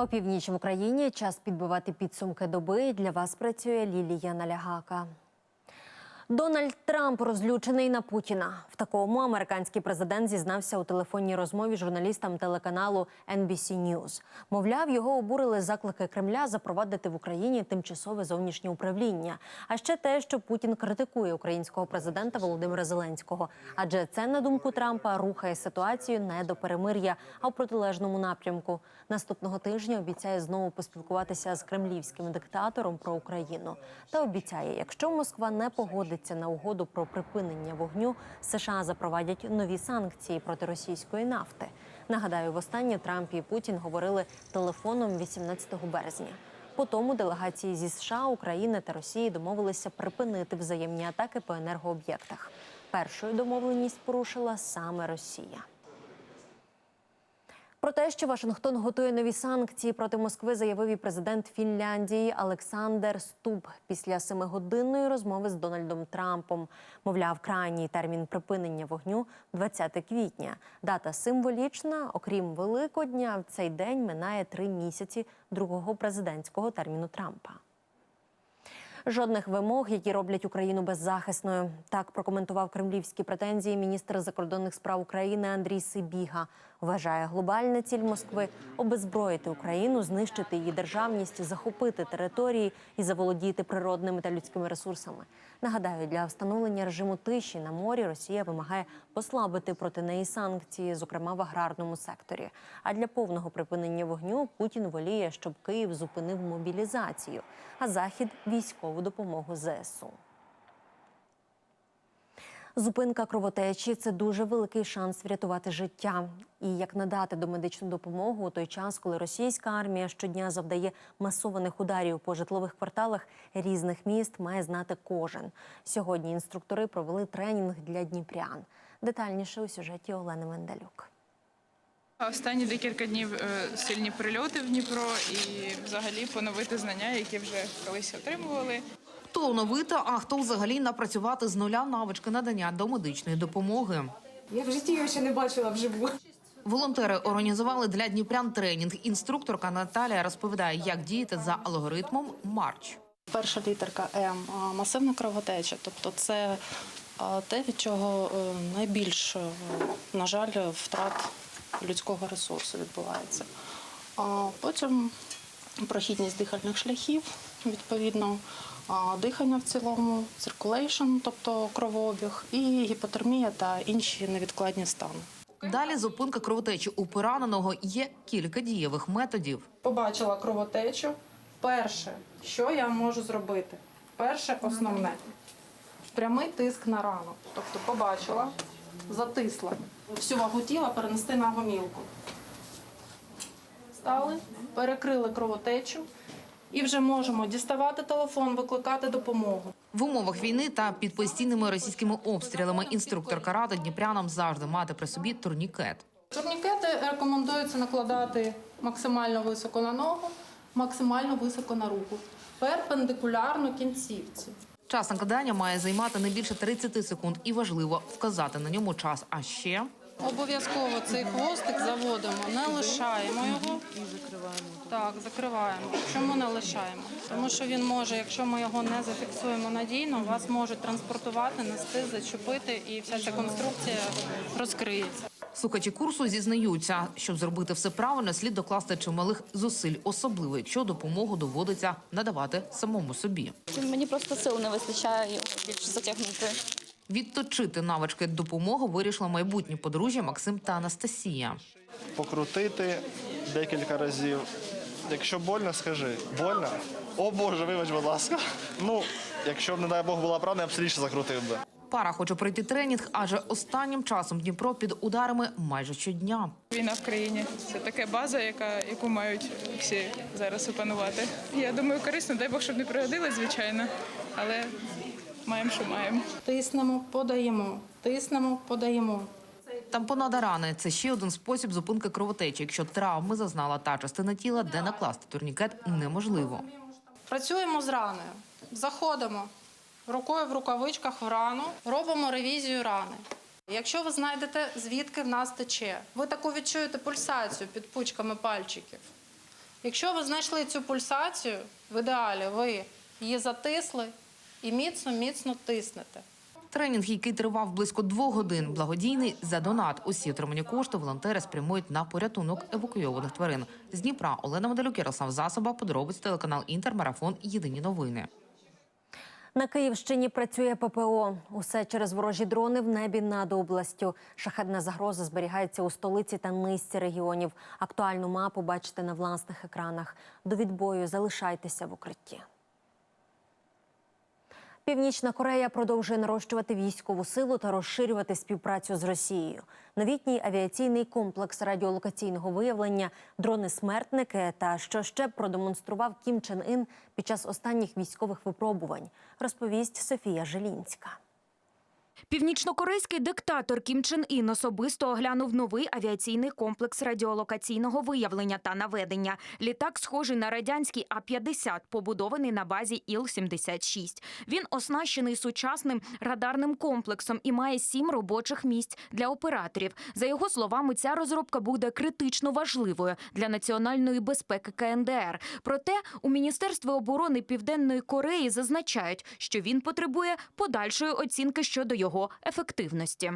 Опівніч в Україні час підбивати підсумки доби. Для вас працює Лілія Налягака. Дональд Трамп розлючений на Путіна. В такому американський президент зізнався у телефонній розмові журналістам телеканалу NBC News. Мовляв, його обурили заклики Кремля запровадити в Україні тимчасове зовнішнє управління. А ще те, що Путін критикує українського президента Володимира Зеленського. Адже це, на думку Трампа, рухає ситуацію не до перемир'я, а в протилежному напрямку. Наступного тижня обіцяє знову поспілкуватися з кремлівським диктатором про Україну. Та обіцяє, якщо Москва не погодиться на угоду про припинення вогню, США запровадять нові санкції проти російської нафти. Нагадаю, востаннє Трамп і Путін говорили телефоном 18 березня. По тому делегації зі США, України та Росії домовилися припинити взаємні атаки по енергооб'єктах. Першою домовленість порушила саме Росія. Про те, що Вашингтон готує нові санкції проти Москви, заявив і президент Фінляндії Олександр Стуб після семигодинної розмови з Дональдом Трампом. Мовляв, крайній термін припинення вогню 20 квітня. Дата символічна. Окрім Великодня, в цей день минає три місяці другого президентського терміну Трампа. Жодних вимог, які роблять Україну беззахисною. Так прокоментував кремлівські претензії міністр закордонних справ України Андрій Сибіга. Вважає глобальна ціль Москви обезброїти Україну, знищити її державність, захопити території і заволодіти природними та людськими ресурсами. Нагадаю, для встановлення режиму тиші на морі Росія вимагає послабити проти неї санкції, зокрема в аграрному секторі. А для повного припинення вогню Путін воліє, щоб Київ зупинив мобілізацію, а захід військову допомогу ЗСУ. Зупинка кровотечі це дуже великий шанс врятувати життя. І як надати домедичну допомогу у той час, коли російська армія щодня завдає масованих ударів по житлових кварталах різних міст, має знати кожен. Сьогодні інструктори провели тренінг для дніпрян. Детальніше у сюжеті Олени Менделюк. Останні декілька днів е, сильні прильоти в Дніпро і взагалі поновити знання, які вже колись отримували. Хто оновити, а хто взагалі напрацювати з нуля навички надання домедичної допомоги. Я в житті його ще не бачила вживу. Волонтери організували для дніпрян тренінг. Інструкторка Наталія розповідає, як діяти за алгоритмом Марч. Перша літерка М масивна кровотеча, тобто це те, від чого е, найбільш, е, на жаль, втрат людського ресурсу відбувається. А Потім прохідність дихальних шляхів, відповідно, дихання в цілому, circulation, тобто кровообіг, і гіпотермія та інші невідкладні стани. Далі зупинка кровотечі у пораненого є кілька дієвих методів. побачила кровотечу. Перше, що я можу зробити? Перше, основне прямий тиск на рану. Тобто побачила, затисла. Всю вагу тіла перенести на гомілку. Стали, перекрили кровотечу і вже можемо діставати телефон, викликати допомогу. В умовах війни та під постійними російськими обстрілами інструкторка радить дніпрянам завжди мати при собі турнікет. Турнікети рекомендується накладати максимально високо на ногу, максимально високо на руку, перпендикулярно кінцівці. Час накладання має займати не більше 30 секунд, і важливо вказати на ньому час. А ще Обов'язково цей хвостик заводимо, не лишаємо його. І закриваємо. Так, закриваємо. Чому не лишаємо? Тому що він може, якщо ми його не зафіксуємо надійно, вас можуть транспортувати, нести, зачепити, і вся ця конструкція розкриється. Слухачі курсу зізнаються, щоб зробити все правильно, слід докласти чималих зусиль, особливо якщо допомогу доводиться надавати самому собі. Мені просто сил не вистачає його більш затягнути. Відточити навички допомоги вирішила майбутнє подружжя Максим та Анастасія. покрутити декілька разів. Якщо больно, скажи. Больно? О Боже, вибач, будь ласка. Ну, якщо б, не дай Бог, була правда, я б сильніше закрутив би. Пара хоче пройти тренінг, адже останнім часом Дніпро під ударами майже щодня. Війна в країні це така база, яка яку мають всі зараз опанувати. Я думаю, корисно, дай Бог, щоб не пригодилось, звичайно, але маємо, що маємо. Тиснемо, подаємо, тиснемо, подаємо. Тампонада рани це ще один спосіб зупинки кровотечі. Якщо травми зазнала та частина тіла, де накласти турнікет неможливо. Працюємо з раною. Заходимо рукою в рукавичках в рану, робимо ревізію рани. Якщо ви знайдете, звідки в нас тече, ви таку відчуєте пульсацію під пучками пальчиків. Якщо ви знайшли цю пульсацію, в ідеалі ви її затисли і міцно, міцно тиснете. Тренінг, який тривав близько двох годин, благодійний за донат. Усі отримані кошти волонтери спрямують на порятунок евакуйованих тварин. З Дніпра Олена Медалюк, Ярослав Засоба, подробиць телеканал Інтер, марафон. Єдині новини. На Київщині працює ППО. Усе через ворожі дрони в небі над областю. Шахедна загроза зберігається у столиці та низці регіонів. Актуальну мапу бачите на власних екранах. До відбою залишайтеся в укритті. Північна Корея продовжує нарощувати військову силу та розширювати співпрацю з Росією. Новітній авіаційний комплекс радіолокаційного виявлення, дрони-смертники та що ще продемонстрував Кім Чен Ін під час останніх військових випробувань, розповість Софія Желінська. Північнокорейський диктатор Кім Чен Ін особисто оглянув новий авіаційний комплекс радіолокаційного виявлення та наведення. Літак, схожий на радянський А-50, побудований на базі Іл-76. Він оснащений сучасним радарним комплексом і має сім робочих місць для операторів. За його словами, ця розробка буде критично важливою для національної безпеки КНДР. Проте у Міністерстві оборони Південної Кореї зазначають, що він потребує подальшої оцінки щодо його ефективності.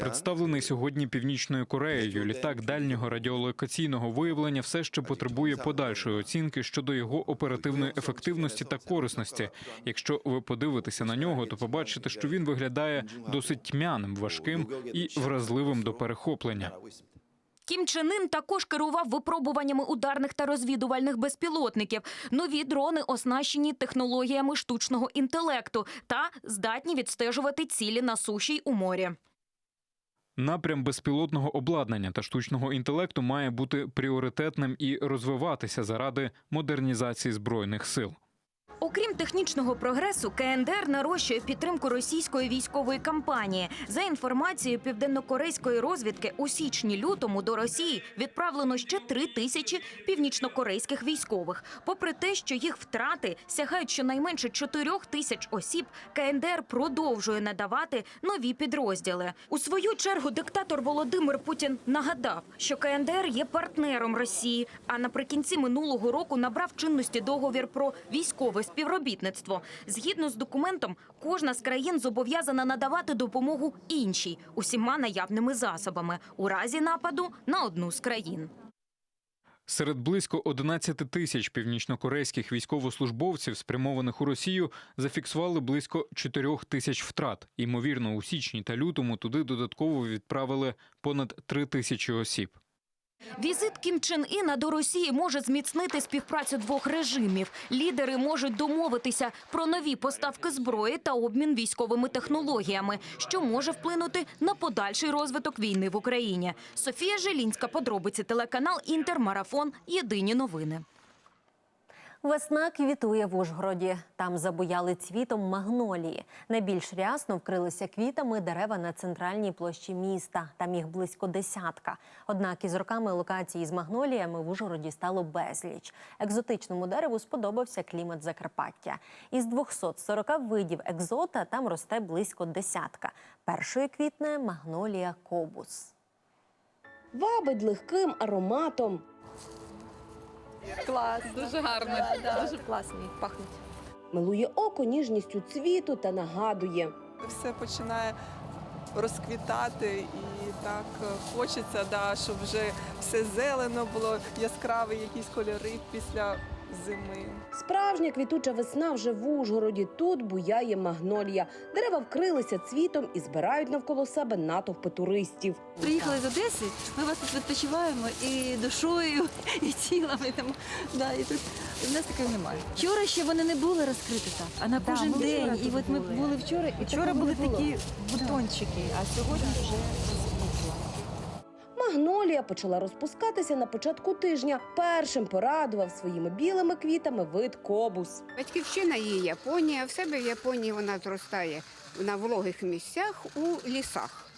Представлений сьогодні Північною Кореєю літак дальнього радіолокаційного виявлення все ще потребує подальшої оцінки щодо його оперативної ефективності та корисності. Якщо ви подивитеся на нього, то побачите, що він виглядає досить тьмяним, важким і вразливим до перехоплення. Кім Чен Ын також керував випробуваннями ударних та розвідувальних безпілотників. Нові дрони оснащені технологіями штучного інтелекту та здатні відстежувати цілі на суші й у морі. Напрям безпілотного обладнання та штучного інтелекту має бути пріоритетним і розвиватися заради модернізації збройних сил. Окрім технічного прогресу, КНДР нарощує підтримку російської військової кампанії. За інформацією південнокорейської розвідки, у січні-лютому до Росії відправлено ще три тисячі північнокорейських військових. Попри те, що їх втрати сягають щонайменше чотирьох тисяч осіб, КНДР продовжує надавати нові підрозділи. У свою чергу диктатор Володимир Путін нагадав, що КНДР є партнером Росії. А наприкінці минулого року набрав чинності договір про військове співробітництво. Згідно з документом, кожна з країн зобов'язана надавати допомогу іншій усіма наявними засобами у разі нападу на одну з країн. Серед близько 11 тисяч північнокорейських військовослужбовців, спрямованих у Росію, зафіксували близько 4 тисяч втрат. Ймовірно, у січні та лютому туди додатково відправили понад 3 тисячі осіб. Візит Кім Чен Іна до Росії може зміцнити співпрацю двох режимів. Лідери можуть домовитися про нові поставки зброї та обмін військовими технологіями, що може вплинути на подальший розвиток війни в Україні. Софія Желінська, подробиці телеканал Інтермарафон. Єдині новини. Весна квітує в Ужгороді. Там забуяли цвітом магнолії. Найбільш рясно вкрилися квітами дерева на центральній площі міста. Там їх близько десятка. Однак із роками локації з магноліями в Ужгороді стало безліч. Екзотичному дереву сподобався клімат Закарпаття. Із 240 видів екзота там росте близько десятка. Першою квітне магнолія кобус. Вабить легким ароматом. Клас, дуже гарно, дуже класний. пахнуть. Милує око ніжністю цвіту та нагадує. все починає розквітати, і так хочеться, да, щоб вже все зелено було, яскраві якісь кольори після зими. Справжня квітуча весна вже в Ужгороді. Тут буяє магнолія. Дерева вкрилися цвітом і збирають навколо себе натовпи туристів. Приїхали з Одеси, ми вас тут відпочиваємо і душою, і тілами. Тому, да, і тут в нас такого немає. Вчора ще вони не були розкриті так, а на кожен день. І от ми були вчора, і вчора були такі бутончики, а сьогодні вже Магнолія почала розпускатися на початку тижня. Першим порадував своїми білими квітами вид кобус. Батьківщина її Японія. В себе в Японії вона зростає на вологих місцях у лісах.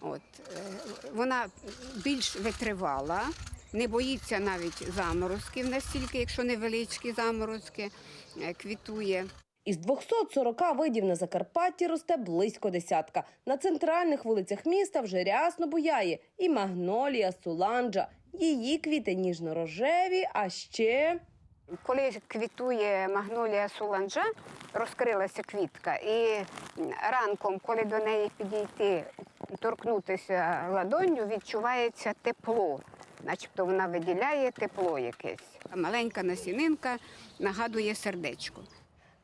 От, е, вона більш витривала, не боїться навіть заморозків настільки, якщо невеличкі заморозки, е, квітує. Із 240 видів на Закарпатті росте близько десятка. На центральних вулицях міста вже рясно буяє і магнолія, суланджа, Її квіти ніжно-рожеві, а ще Коли квітує магнолія суланжа, розкрилася квітка, і ранком, коли до неї підійти, торкнутися ладонню, відчувається тепло. Начебто вона виділяє тепло якесь. Маленька насінинка нагадує сердечко.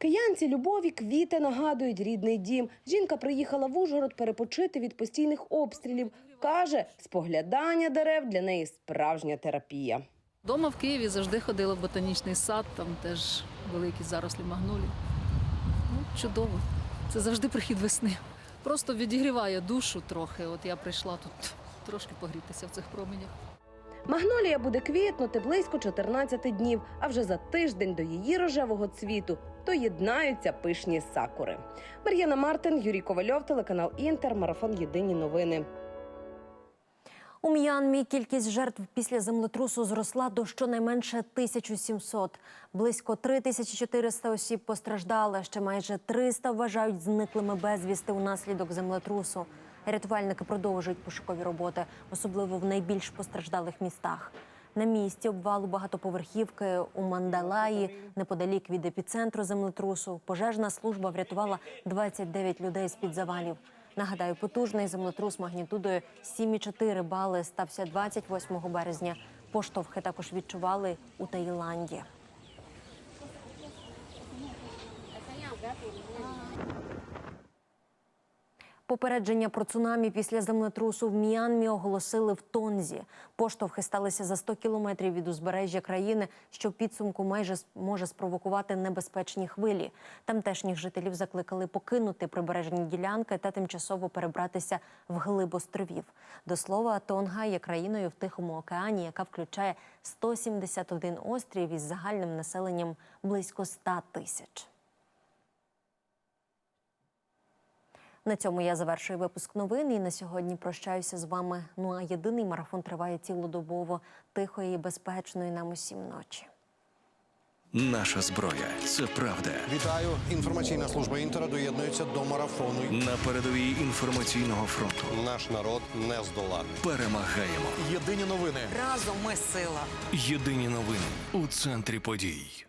Киянці любові квіти нагадують рідний дім. Жінка приїхала в Ужгород перепочити від постійних обстрілів. Каже, споглядання дерев для неї справжня терапія. Дома в Києві завжди ходила в ботанічний сад, там теж великі зарослі магнолій. Ну, чудово. Це завжди прихід весни. Просто відігріває душу трохи. От я прийшла тут трошки погрітися в цих променях. Магнолія буде квітнути близько 14 днів, а вже за тиждень до її рожевого цвіту доєднаються пишні сакури. Мар'яна Мартин, Юрій Ковальов, телеканал Інтер, марафон Єдині новини. У М'янмі кількість жертв після землетрусу зросла до щонайменше 1700. Близько 3400 осіб постраждали. Ще майже 300 вважають зниклими безвісти унаслідок землетрусу. Рятувальники продовжують пошукові роботи, особливо в найбільш постраждалих містах. На місці обвалу багатоповерхівки у Мандалаї, неподалік від епіцентру землетрусу, пожежна служба врятувала 29 людей з-під завалів. Нагадаю, потужний землетрус магнітудою 7,4 бали стався 28 березня. Поштовхи також відчували у Таїланді. Попередження про цунамі після землетрусу в Міанмі оголосили в Тонзі. Поштовхи сталися за 100 кілометрів від узбережжя країни, що в підсумку майже може спровокувати небезпечні хвилі. Тамтешніх жителів закликали покинути прибережні ділянки та тимчасово перебратися в глиб островів. До слова, Тонга є країною в Тихому океані, яка включає 171 острів із загальним населенням близько 100 тисяч. На цьому я завершую випуск новин і на сьогодні прощаюся з вами. Ну а єдиний марафон триває цілодобово тихої і безпечної нам усім ночі. Наша зброя це правда. Вітаю! Інформаційна служба інтера доєднується до марафону. На передовій інформаційного фронту Наш народ не здоланий. перемагаємо. Єдині новини. Разом ми сила. Єдині новини у центрі подій.